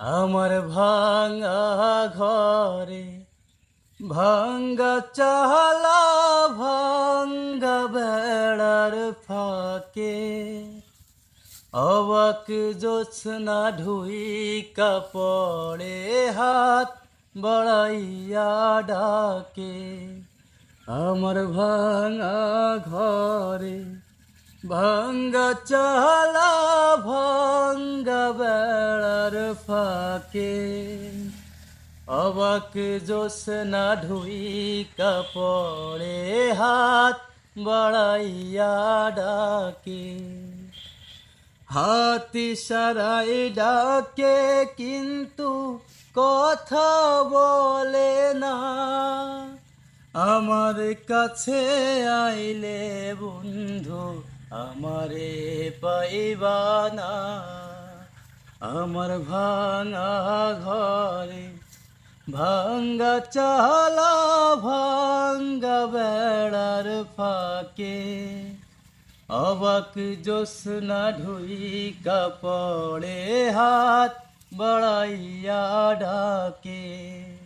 আমার ভাঙা ঘরে ভাঙ্গা চালা ভাঙ্গা বেড়ার ফাঁকে। অবাক জোৎস্না ঢুই কাপড়ে হাত বড়াইয়া ডাকে। আমার ভাঙা ঘরে ভাঙ্গা চালা বেড়ার ফাঁকে অবাক জোসনা ঢুই কাপড়ে হাত বাড়াইয়া ডাকে হাতি সারাই ডাকে কিন্তু কথা বলে না আমার কাছে আইলে বন্ধু আমারে পাইবা না আমার ভাঙা ঘরে ভাঙ্গা চালা ভাঙ্গা বেড়ার ফাঁকে। অবাক জোসনা ঢুই কাপড়ে হাত বড়াইয়া ডাকে।